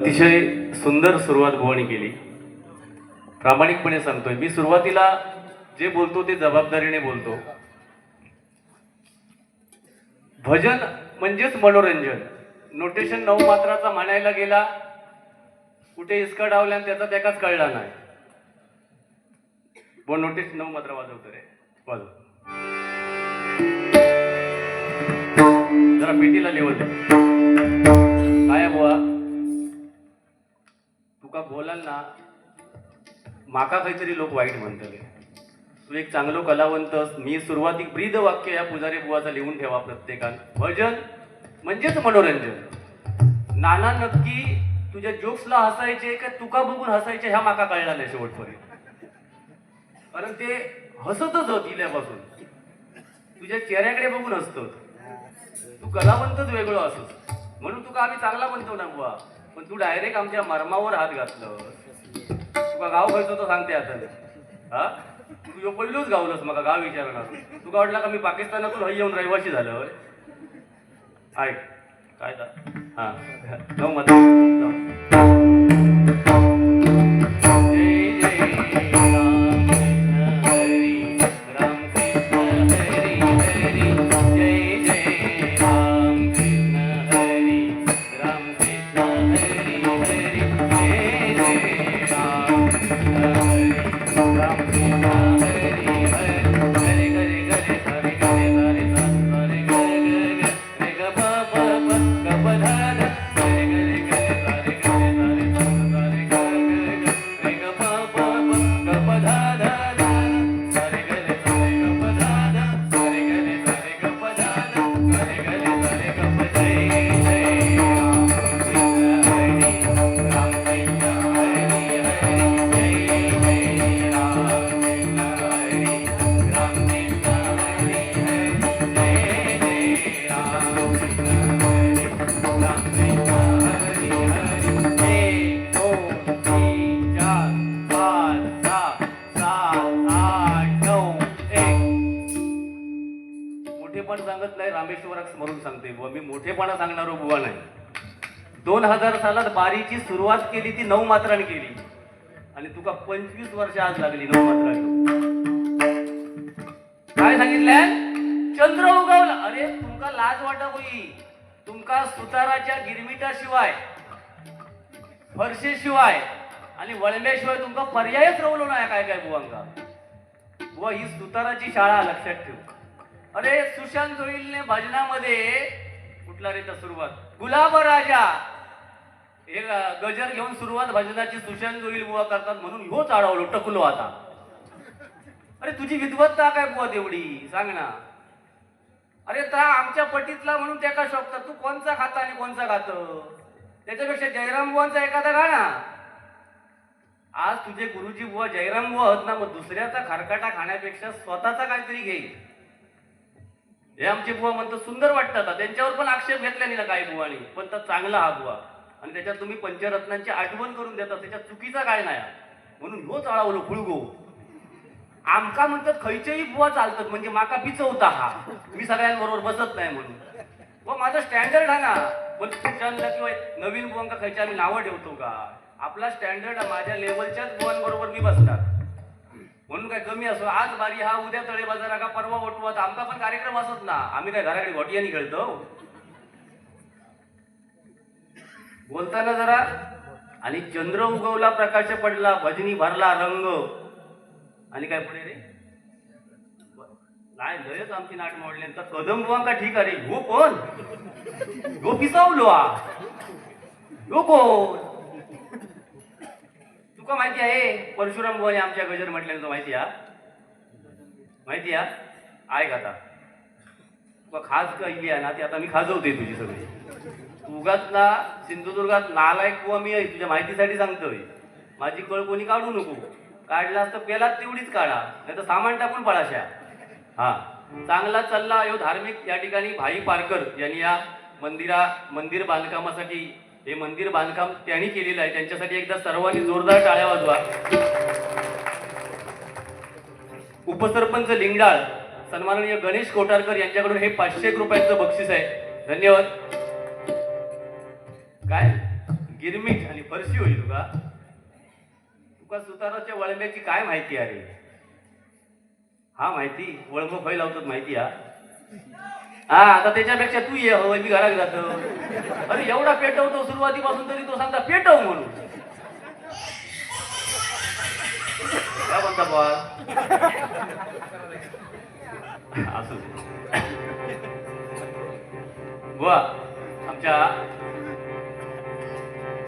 अतिशय सुंदर सुरुवात भुवानी केली. प्रामाणिकपणे सांगतोय. मी सुरुवातीला जे बोलतो ते जबाबदारीने बोलतो. भजन म्हणजेच मनोरंजन. नोटेशन नऊ मात्राचा म्हणायला गेला कुठे इसका डावल्या आणि त्याचा त्याकाच कळला नाही. बो नोटीस नऊ मात्रा वाजवतो रे वाजव. जरा पेटीला लेवल काय बुवा? तुका बोलाल ना माका तरी लोक वाईट म्हणतले. तू एक चांगलो कलावंत मी सुरुवातीक ब्रीद वाक्य या पुजारी बुवाचा लिहून ठेवा प्रत्येकान भजन म्हणजेच मनोरंजन. नाना नक्की तुझ्या जोक्सला हसायचे का तुका बघून हसायचे ह्या माका कळला नाही शेवटपर्यंत. कारण ते हसतच होत इल्यापासून. तुझ्या चेहऱ्याकडे बघून हसत तू कलावंतच वेगळो असत म्हणून तुका आम्ही चांगला म्हणतो ना बुवा. पण तू डायरेक्ट आमच्या मर्मावर हात घातलं तुका गाव खंयचो तो सांगते आता. हा? तू ह्यो पहिलोच गावलंस म्हाका गाव विचारणार. तुका वाटला का मी पाकिस्तानातून हय येऊन रहिवाशी झालं होय ऐक काय दा हा. मत बुवा मी मोठेपणा सांगणारो बुवा नाही. दोन हजार सालात बारीची सुरुवात केली ती नऊ मात्राने केली. आणि तुका पंचवीस वर्ष आज लागली नऊ मात्रा काय सांगितलंय? चंद्र उगवला. अरे तुमका लाज वाटा होई. तुमका सुताराच्या गिरमिटाशिवाय फरशेशिवाय आणि वळम्याशिवाय तुमका पर्यायच रवलो नाही काय काय बुवांका. बुवा ही सुताराची शाळा लक्षात ठेव. अरे सुशांत जोईलने भजनामध्ये कुठला रे सुरुवात? गुलाब राजा! हे गजर घेऊन सुरुवात भजनाची सुशांत जोईल बुवा करतात म्हणून हो चाडवलो टकलो आता. अरे तुझी विद्वत्ता काय बुवा तेवढी? सांग ना. अरे ता आमच्या पटीतला म्हणून त्याका शोभतात? तू कोणचा खाता आणि कोणचा खात? त्याच्यापेक्षा जयराम बुवांचा एखादा गाणा आज तुझे गुरुजी बुवा जयराम बुवा होत ना मग दुसऱ्याचा खरकाटा खाण्यापेक्षा स्वतःचा काहीतरी घे हे आमचे बुवा म्हणतात सुंदर वाटतात. हा. त्यांच्यावर पण आक्षेप घेतला नाही ना काही बुवानी. पण तर चांगला हा बुवा. आणि त्याच्यात तुम्ही पंचरत्नांची आठवण करून देता त्याच्यात चुकीचा काय नाही म्हणून हो चाळावलो फुळगो आमका म्हणतात खयचेही बुवा चालतात म्हणजे माका पिचवता हा. मी सगळ्यांबरोबर बसत नाही म्हणून. व माझा स्टँडर्ड आहे ना. पण तुमच्या किंवा नवीन बुवांका खयच्या आम्ही नावं ठेवतो का? आपला स्टँडर्ड माझ्या लेवलच्याच बुवांबरोबर मी बसतात म्हणून काय कमी असो. आज बारी हा उद्या तळे बाजारा का परवा वटवत. आमका पण कार्यक्रम असत ना. आम्ही काय घराकडे घोटियानी खेळतो? बोलताना जरा आणि चंद्र उगवला प्रकाश पडला भजनी भरला रंग. आणि काय पुढे रे? नाही लयच आमची नाट मोडली. तर कदम बुवांका ठीक आहे रे. हो कोण हो पिसावलो आ हो कोण? तुका माहिती आहे परशुराम बुवाने आमच्या गजर म्हटल्यानंतर माहिती आहे? माहिती आहे? आय आता. तुका खास कळली आहे ना ती आता मी खाजवते तुझी सगळी. उगाच ना सिंधुदुर्गात नालायक व मी आहे तुझ्या माहितीसाठी सांगतोय. माझी कळ कोणी काढू नको. काढलास तर पेलात तेवढीच काढा नाही तर सामान टाकून पळाशा. हा. चांगला चालला यो धार्मिक या ठिकाणी भाई पारकर यांनी या मंदिरा मंदिर बांधकामासाठी हे मंदिर बांधकाम त्यांनी केलेलं आहे. त्यांच्यासाठी एकदा सर्वांनी जोरदार टाळ्या वाजवा. उपसरपंच लिंगडाळ सन्माननीय गणेश कोटारकर यांच्याकडून हे पाचशे रुपयाचं बक्षीस आहे. धन्यवाद. काय? गिरमीट आणि फरशी होईल तुका तुका सुताराच्या वळम्याची काय माहिती अरे हा माहिती? वळमो खय लावतात माहिती हा? हा आता त्याच्यापेक्षा तू ये हो मी घरात जातो. अरे एवढा पेटवतो सुरुवातीपासून तरी तो सांगता पेटव म्हणून. काय म्हणता बा असू बुवा आमच्या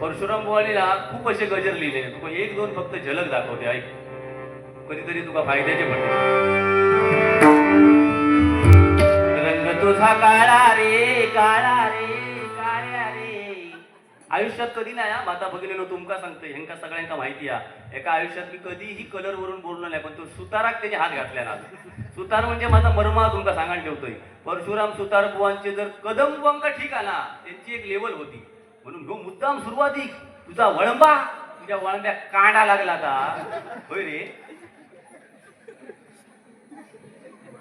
परशुराम बुवानीला खूप असे गजर लिहिले. तुका एक दोन फक्त झलक दाखवते ऐक. कधीतरी तुका फायद्याचे पडते तुझा काळा रे काळा रे काळ्या रे. आयुष्यात कधी नाही हा? माता भगिनीनो तुमका सांगते ह्यांका सगळ्यांका माहिती आहे. एका आयुष्यात मी कधीही कलर वरून बोललो नाही पण तो सुताराक त्याचे हात घातलेला. सुतार म्हणजे माझा मर्मा तुमका सांगायला ठेवतोय. परशुराम सुतार बुवांचे जर कदम बुवांका ठीक आहे ना त्यांची एक लेवल होती. म्हणून ह्यो मुद्दाम सुरुवातीक तुझा वळंबा तुझ्या वळंब्या कांडा लागला आता. होय रे?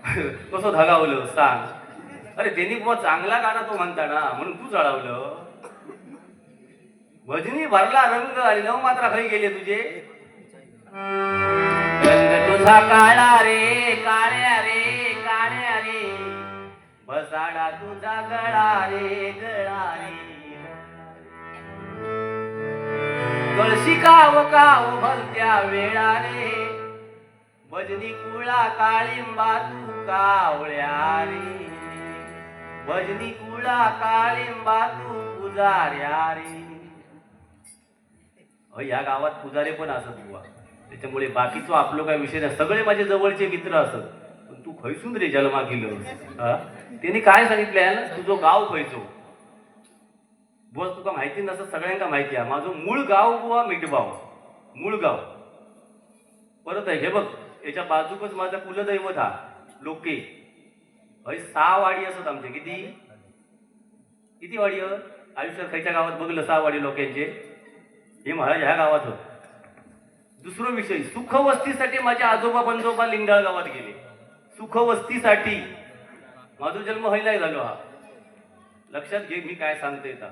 कसं धगावलं सांग. अरे त्यांनी बुवा चांगला गाणा तो म्हणता ना म्हणून तू जळावलं. भजनी भरला रंग आणि नऊ मात्रा खरी गेले तुझे. रंग तुझा काळा रे काळ्या रे काळ्या रे. बसाडा तुझा गळा रे गळा रे. कळशी काव काव भलत्या वेळा रे भजनी कुळा काळिंबा तू कावळ्या रे. भजनी कुळा काळिंबा तू पुजाऱ्या रे अहो, या गावात पुजारे पण असत बुवा. त्याच्यामुळे बाकीचं आपलो काय विषय नाही. सगळे माझे जवळचे मित्र असत. पण तू खैसून रे जन्मा गेलो त्यांनी काय सांगितलं तुझं गाव खैचो. बुवा तुका माहिती नसत सगळ्यांका माहिती आहे. माझं मूळ गाव बुवा मिठबाव मूळ गाव. परत आहे हे बघ याच्या बाजूकच माझा कुलदैवत हा लोके. हय सहा वाडी असत आमचे. किती? किती वाडी हो? आयुष्यात खयच्या गावात बघलं सहा वाडी लोकांचे. हे महाराज ह्या गावात होत. दुसरा विषय सुखवस्तीसाठी माझे आजोबा बंजोबा लिंगाळ गावात गेले. सुखवस्तीसाठी. माझा जन्म हयलाय झालो हा. लक्षात घे मी काय सांगते आता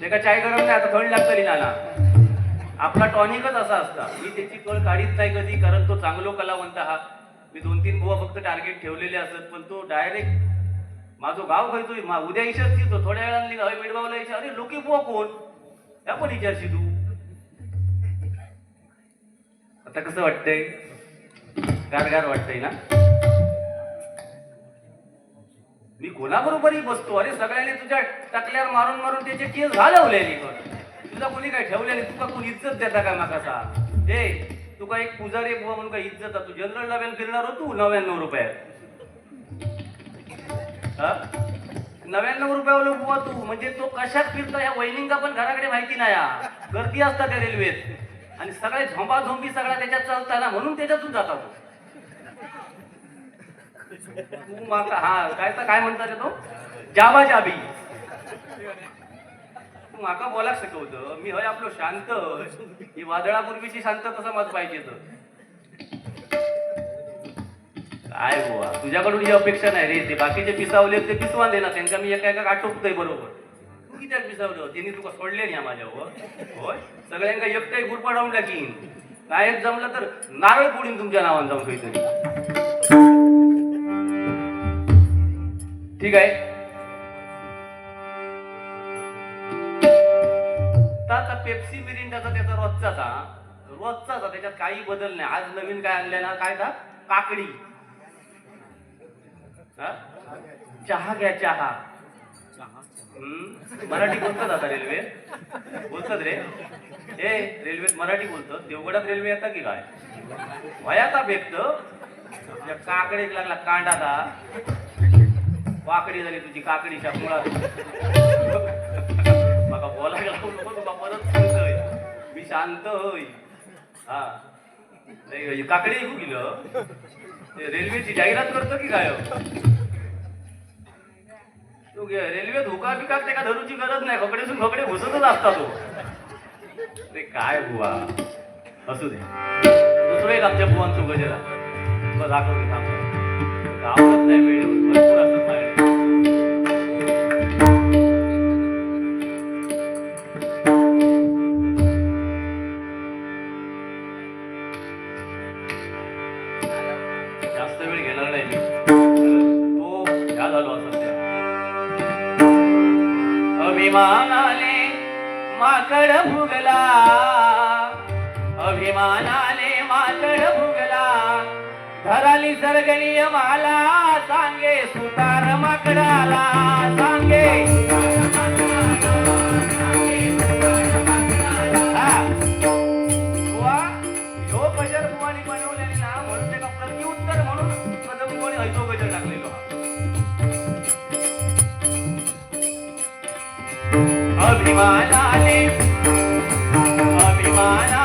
ते का चाय गरम नाही आता थंड लागतली नाना. आपला टॉनिकच असा असता. मी त्याची कळ काढीत नाही कधी कारण तो चांगलो कलावंत हा. मी दोन तीन बुवा फक्त टार्गेट ठेवलेले असत पण तो डायरेक्ट माझं गाव खयतोय मा उद्या इशार येतो थोड्या वेळाने हय मिडबावला इशा अरे लोके बुवा कोण? या पण विचारशी तू? आता कसं वाटतंय? गारगार वाटतंय ना? मी कोणाबरोबरही बसतो. अरे सगळ्यांनी तुझ्या टकल्यावर मारून मारून त्याचे केस घालवलेली. पण कोणी काय ठेवलेली? तुका कोणी इज्जत देता का माका ए तुका एक पुजारी बुवा म्हणून काय इज्जत तू जनरल लेवल फिरणार होतो नव्याण्णव रुपयात. नव्याण्णव रुपयावर बुवा तू? म्हणजे तो कशात फिरतो या वहिनींका पण घराकडे माहिती नाही गर्दी असतात त्या रेल्वेत आणि सगळे झोंबा झोंबी सगळा त्याच्यात चालताना म्हणून त्याच्यातून जाता तो. तू माका हा काय तर काय म्हणता रे तो? जाबा जाबी तू माका बोला शिकवत. मी हय आपलो शांत ही वादळापूर्वीची शांत तसा मत पाहिजे तर काय बुवा तुझ्याकडून ही अपेक्षा नाही रे. ते बाकीचे पिसावले ते पिसवा देणार. ना त्यांना मी एका एका आटोपतोय बरोबर. तू कित्याक पिसावलं त्यांनी तुका सोडले नाही माझ्यावर हो. होय? सगळ्यांका एकटाही गुरपाडावून टाकीन. काय जमलं तर नारळ फोडीन तुमच्या नावान जाऊन काहीतरी. ठीक आहे? पेप्सी मिरिंडाचा त्याचा रोजचा हा. त्याच्यात काही बदल नाही. आज नवीन काय आणलंय ना? काय का काकडी. चहा घ्या चहा? हम्म, मराठी बोलतात आता रेल्वे. बोलतात रे. ए रेल्वेत मराठी बोलतात. देवगडात रेल्वे येतात की काय? वयाचा का काकडीत लागला लागला कांडाचा वाकडी झाली तुझी काकडीच्या मुळात बोला बोलायला नको तुका परत सांगतोय मी शांत होय हा. नाही, म्हणजे काकडे येऊ गेलं ते रेल्वेची जाहिरात करतो की काय हो? तो गे- रेल्वेत हुका बिका त्या धरूची गरज नाही? खकडेसून खकडे घुसतच असता तो. ते काय बुवा? असू दे. दुसरं एक आमच्या बुवांचं गजरा बस दाखवते थांब. आवडत नाही वेळ धराली सरगणी माला सांगे सुतार माकडाला सांगे. ह्यो गजर बनवलेली ना म्हणून त्याला प्रत्युत्तर म्हणून कदम गजर टाकलेलो अभिमानाने अभिमान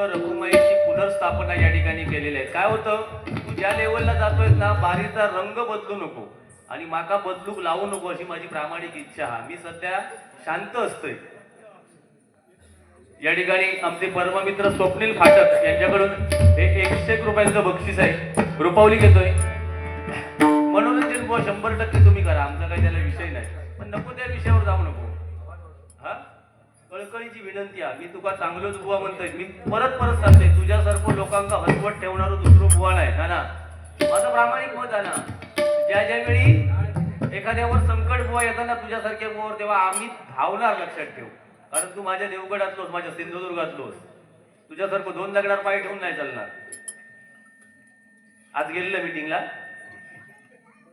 पांडुरंग रघुमाईची पुनर्स्थापना या ठिकाणी केलेली आहे. काय होतं? तू ज्या लेवलला जातोय ना बारीचा रंग बदलू नको आणि माका बदलूक लावू नको अशी माझी प्रामाणिक इच्छा हा. मी सध्या शांत असतोय. या ठिकाणी आमचे परममित्र स्वप्नील फाटक यांच्याकडून हे एकशे एक रुपयांचं बक्षीस आहे. रुपावली घेतोय. मनोरंजन ते शंभर टक्के तुम्ही करा. आमचा काही त्याला विषय नाही. पण नको त्या विषयावर जाऊ नको. हा? कळकळीची विनंती आहे. मी तुका चांगलोच बुवा म्हणतोय. मी परत परत सांगते तुझ्यासारखं लोकांका हसवत ठेवणार दुसरं बुवा नाही. हा ना. माझं प्रामाणिक मत आहे ना. ज्या ज्या वेळी एखाद्यावर संकट बुवा येताना तुझ्यासारख्या बुवावर तेव्हा आम्ही धावणार लक्षात ठेव. कारण तू माझ्या देवगडातलोस माझ्या सिंधुदुर्गातलोस. तुझ्यासारखं दोन दगडावर पाय ठेवून नाही चालणार. आज गेलेलं मीटिंगला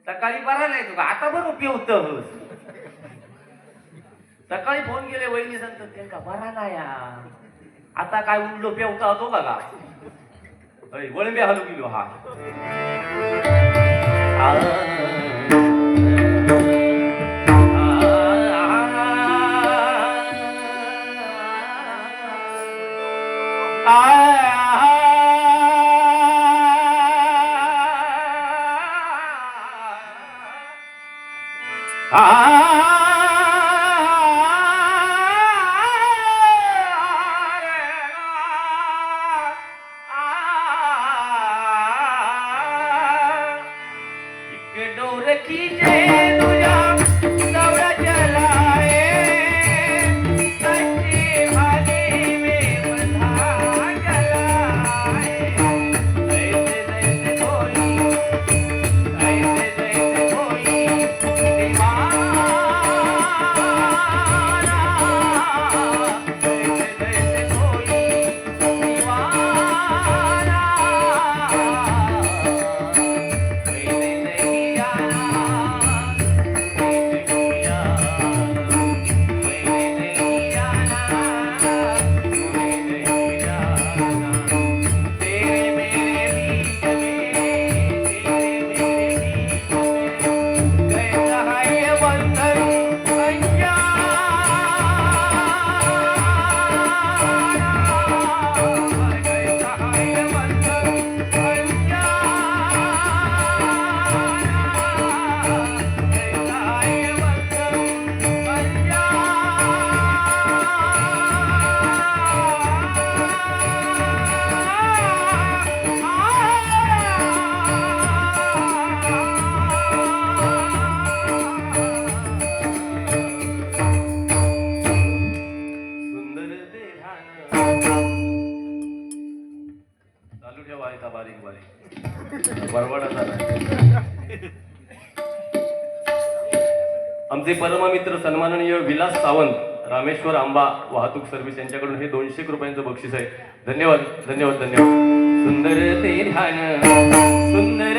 सकाळी बरा नाही तुका. आता पण उपयोग होतं. सकाळी फोन केले वहिनी सांगतात त्यांना बरा ना या. आता काय उडलो पेवता होतो बघा. वळंबे हलू गेलो हा. ठेवा बारीक बारीक. आमचे परममित्र सन्माननीय विलास सावंत रामेश्वर आंबा वाहतूक सर्व्हिस यांच्याकडून हे दोनशे रुपयांचं बक्षीस आहे. धन्यवाद धन्यवाद धन्यवाद. सुंदर ते ध्यान सुंदर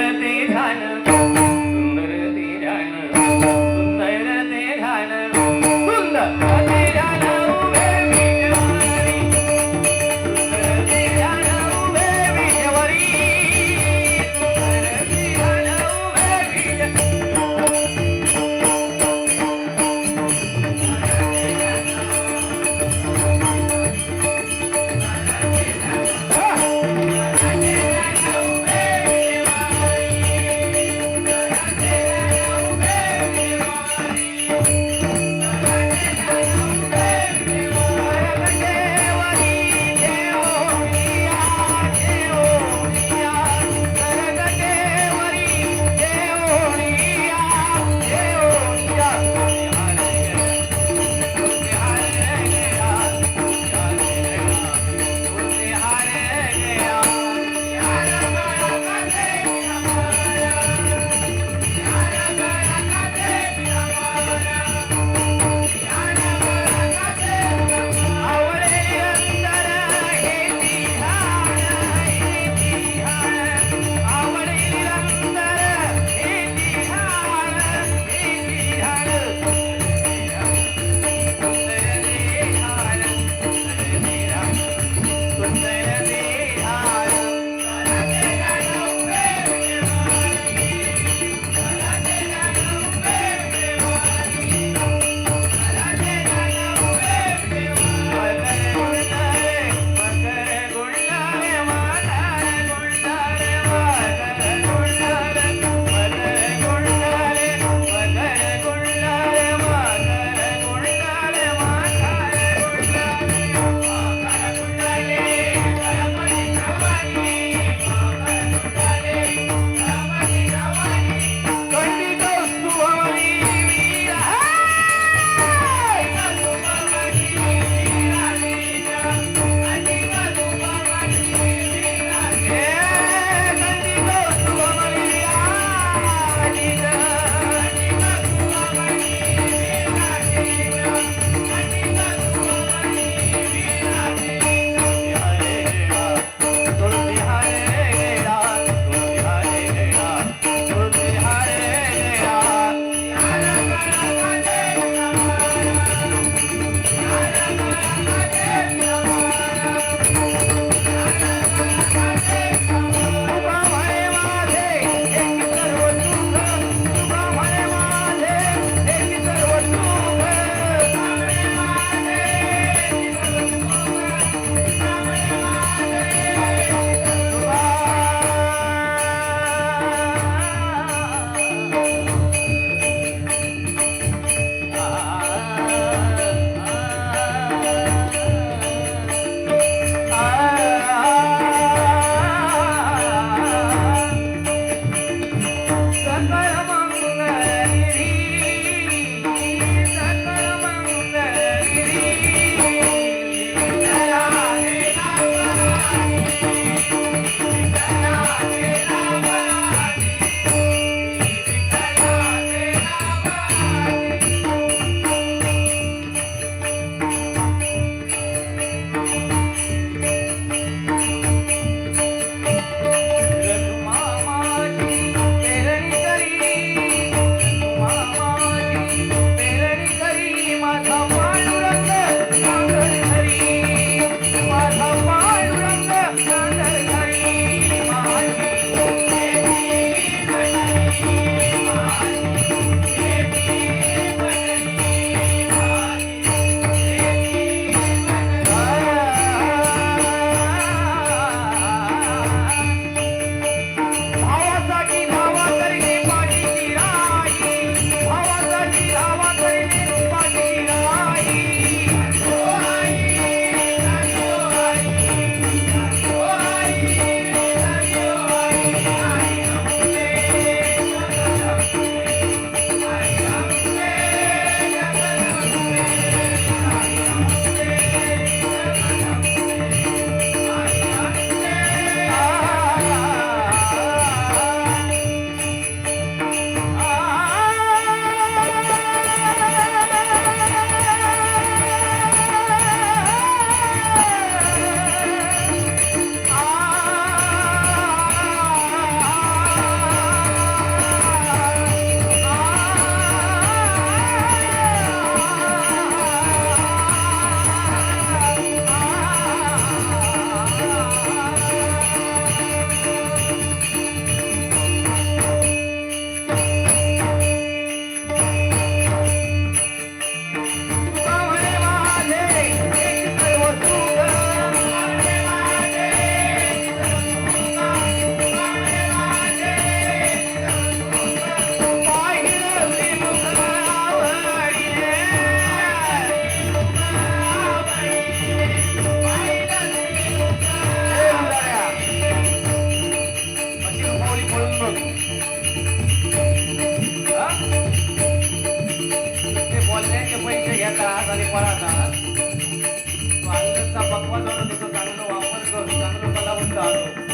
पक्वा जाणून त्याचा चांगला वापर करून चांगलं कलावंत आलो.